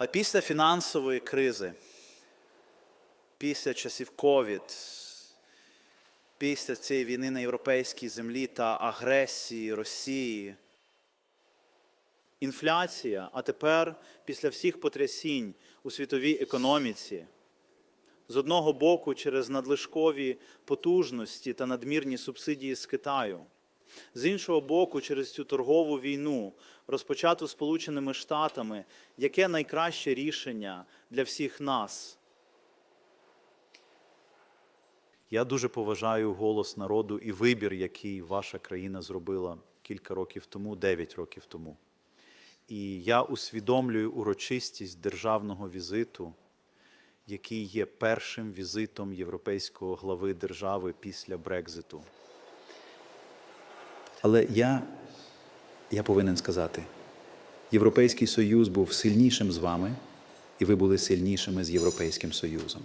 А після фінансової кризи, після часів ковід, після цієї війни на європейській землі та агресії Росії, інфляція, а тепер після всіх потрясінь у світовій економіці, з одного боку, через надлишкові потужності та надмірні субсидії з Китаю, з іншого боку, через цю торгову війну, розпочату Сполученими Штатами, яке найкраще рішення для всіх нас. Я дуже поважаю голос народу і вибір, який ваша країна зробила кілька років тому, 9 років тому. І я усвідомлюю урочистість державного візиту, який є першим візитом європейського глави держави після Брекзиту. Але я, я повинен сказати, Європейський Союз був сильнішим з вами, і ви були сильнішими з Європейським Союзом.